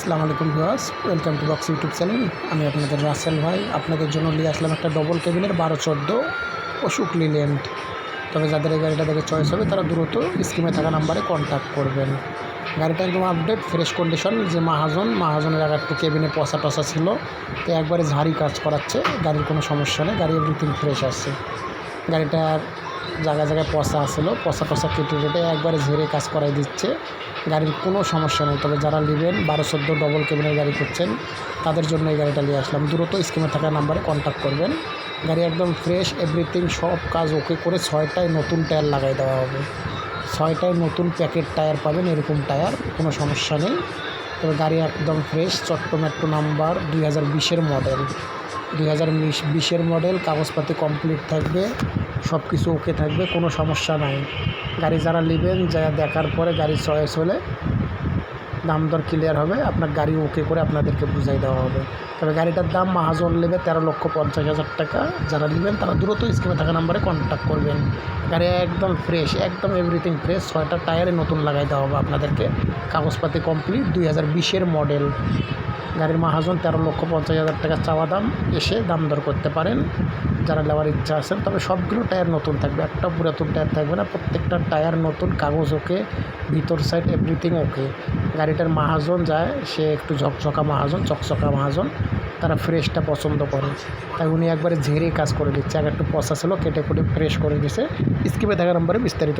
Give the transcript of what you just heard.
আসসালামু আলাইকুম viewers, welcome to box YouTube channel. আমি আপনাদের রাসেল ভাই, আপনাদের জন্য নিয়ে আসলাম একটা ডবল কেবিনের বারো চোদ্দ অশোক লিল্যান্ড তবে যাদের এই গাড়িটা দেখে চয়েস হবে, তারা দ্রুত স্কিমে থাকা নাম্বারে কন্ট্যাক্ট করবেন। গাড়িটা একদম আপডেট ফ্রেশ কন্ডিশন যে মাহাজন, মাহাজনের আগে একটু কেবিনে পচা টসা ছিল, তো একবারে ঝাড়ি কাজ করাচ্ছে, গাড়ির কোনো সমস্যা নেই, গাড়ি এভরিথিং ফ্রেশ আসছে গাড়িটার জায়গায় জায়গায় পচা আসছিল পচা টসা কেটে কেটে একবারে ঝেড়ে কাজ করাই দিচ্ছে। গাড়ির কোনো সমস্যা নেই, তবে যারা নেবেন, বারো চোদ্দ ডবল কেবিনের গাড়ি করছেন তাদের জন্য এই গাড়িটা নিয়ে আসলাম। দ্রুত স্কিমে থাকা নাম্বারে কন্ট্যাক্ট করবেন। গাড়ি একদম ফ্রেশ এভরিথিং সব কাজ ওকে করে ছয়টায় নতুন টায়ার লাগাই দেওয়া হবে। ছয়টায় নতুন প্যাকেট টায়ার পাবেন, এরকম টায়ার কোনো সমস্যা নেই। তবে গাড়ি একদম ফ্রেশ চট্ট মেট্রো নাম্বার দুই হাজার বিশের মডেল দুই হাজার বিশের মডেল কাগজপাতি কমপ্লিট থাকবে সব কিছু ওকে থাকবে, কোনো সমস্যা নাই। গাড়ি যারা নেবেন যা দেখার পরে গাড়ি চয়েস হলে দাম দর ক্লিয়ার হবে, আপনার গাড়ি ওকে করে আপনাদেরকে বুঝাই দেওয়া হবে। তবে গাড়িটার দাম মাহাজন নেবে তেরো লক্ষ পঞ্চাশ হাজার টাকা। যারা নেবেন তারা দ্রুত স্কিমে থাকা নাম্বারে কন্ট্যাক্ট করবেন। গাড়ি একদম ফ্রেশ একদম এভরিথিং ফ্রেশ ছয়টা টায়ারে নতুন লাগাই দেওয়া হবে আপনাদেরকে। কাগজপাতি কমপ্লিট দুই হাজার বিশের মডেল গাড়ির মাহাজন তেরো লক্ষ পঞ্চাশ হাজার টাকা চাওয়া দাম, এসে দাম দর করতে পারেন। যারা নেওয়ার ইচ্ছা আছেন, তবে সবগুলো টায়ার নতুন থাকবে। একটা পুরাতন টায়ার থাকবে না, প্রত্যেকটা টায়ার নতুন, কাগজ ওকে, ভিতর সাইড এভরিথিং ওকে। গাড়িটার মাহাজন যায়, সে একটু ঝকঝকা মাহাজন, চকচকা মাহাজন, তারা ফ্রেশটা পছন্দ করে। তাই উনি একবারে ঝেড়ে কাজ করে দিচ্ছে। আগে একটু পচা ছিল, কেটে কুটে ফ্রেশ করে দিছে। স্কিপে থাকা নম্বরে বিস্তারিত